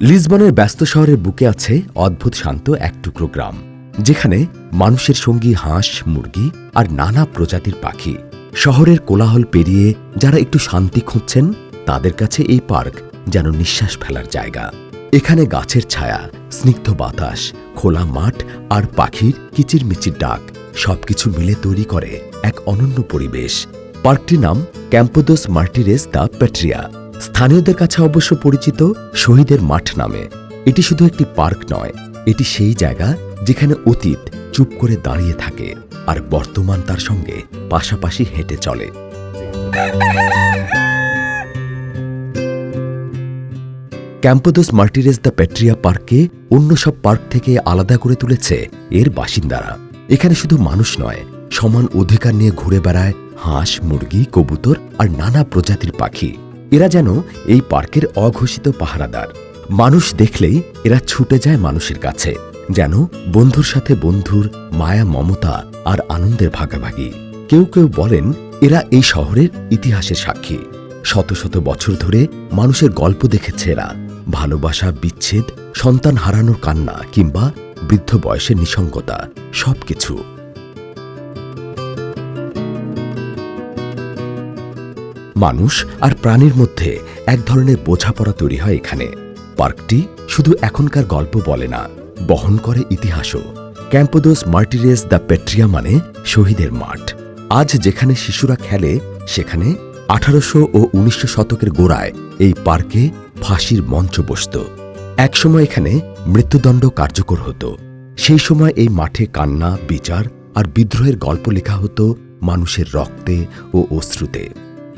লিসবনের ব্যস্ত শহরের বুকে আছে অদ্ভুত শান্ত এক টুকরো গ্রাম, যেখানে মানুষের সঙ্গী হাঁস, মুরগি আর নানা প্রজাতির পাখি। শহরের কোলাহল পেরিয়ে যারা একটু শান্তি খুঁজছেন, তাদের কাছে এই পার্ক যেন নিঃশ্বাস ফেলার জায়গা। এখানে গাছের ছায়া, স্নিগ্ধ বাতাস, খোলা মাঠ আর পাখির কিচিরমিচির ডাক সবকিছু মিলে তৈরি করে এক অনন্য পরিবেশ। পার্কটির নাম ক্যাম্পোদোস মার্টিরেস দ্য প্যাট্রিয়া। স্থানীয়দের কাছে অবশ্য পরিচিত শহীদের মাঠ নামে। এটি শুধু একটি পার্ক নয়, এটি সেই জায়গা যেখানে অতীত চুপ করে দাঁড়িয়ে থাকে আর বর্তমান তার সঙ্গে পাশাপাশি হেঁটে চলে। ক্যাম্পোদোস মার্টিরেস দ্য প্যাট্রিয়া পার্ককে অন্য সব পার্ক থেকে আলাদা করে তুলেছে এর বাসিন্দারা। এখানে শুধু মানুষ নয়, সমান অধিকার নিয়ে ঘুরে বেড়ায় হাঁস, মুরগি, কবুতর আর নানা প্রজাতির পাখি। এরা যেন এই পার্কের অঘোষিত পাহারাদার। মানুষ দেখলেই এরা ছুটে যায় মানুষের কাছে, যেন বন্ধুর সাথে বন্ধুর মায়া, মমতা আর আনন্দের ভাগাভাগি। কেউ কেউ বলেন, এরা এই শহরের ইতিহাসের সাক্ষী। শত শত বছর ধরে মানুষের গল্প দেখেছে এরা। ভালোবাসা, বিচ্ছেদ, সন্তান হারানোর কান্না কিংবা বৃদ্ধ বয়সের নিঃসঙ্গতা, সবকিছু। মানুষ আর প্রাণীর মধ্যে এক ধরনের বোঝাপড়া তৈরি হয় এখানে। পার্কটি শুধু এখনকার গল্প বলে না, বহন করে ইতিহাসও। ক্যাম্পোদোস মার্টিরেস দ্য পেট্রিয়া মানে শহীদের মাঠ। আজ যেখানে শিশুরা খেলে, সেখানে আঠারোশো ও উনিশশো শতকের গোড়ায় এই পার্কে ফাঁসির মঞ্চ বসত। একসময় এখানে মৃত্যুদণ্ড কার্যকর হতো। সেই সময় এই মাঠে কান্না, বিচার আর বিদ্রোহের গল্প লেখা হতো মানুষের রক্তে ও অশ্রুতে।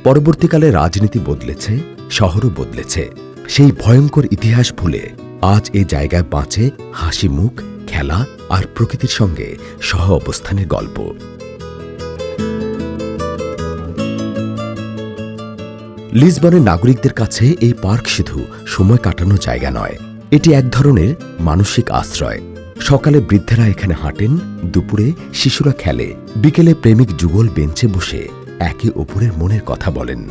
পরবর্তীকালে রাজনীতি বদলেছে, শহরও বদলেছে। সেই ভয়ঙ্কর ইতিহাস ভুলে আজ এই জায়গায় বাঁচে হাসি মুখ, খেলা আর প্রকৃতির সঙ্গে সহ অবস্থানের গল্প। লিসবনের নাগরিকদের কাছে এই পার্ক শুধু সময় কাটানোর জায়গা নয়, এটি এক ধরনের মানসিক আশ্রয়। সকালে বৃদ্ধেরা এখানে হাঁটেন, দুপুরে শিশুরা খেলে, বিকেলে প্রেমিক যুগল বেঞ্চে বসে একে অপরের মনের কথা বলেন।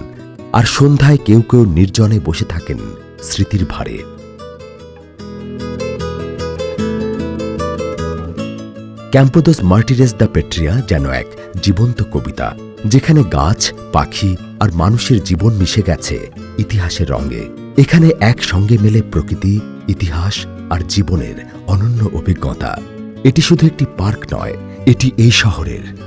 আর সন্ধ্যায় কেউ কেউ নির্জনে বসে থাকেন স্মৃতির ভারে ক্যাম্পোদোস মার্টিরেস দ্য পেট্রিয়া যেন এক জীবন্ত কবিতা, যেখানে গাছ, পাখি আর মানুষের জীবন মিশে গেছে ইতিহাসের রঙে। এখানে একসঙ্গে মেলে প্রকৃতি, ইতিহাস আর জীবনের অনন্য অভিজ্ঞতা। এটি শুধু একটি পার্ক নয়, এটি এই শহরের।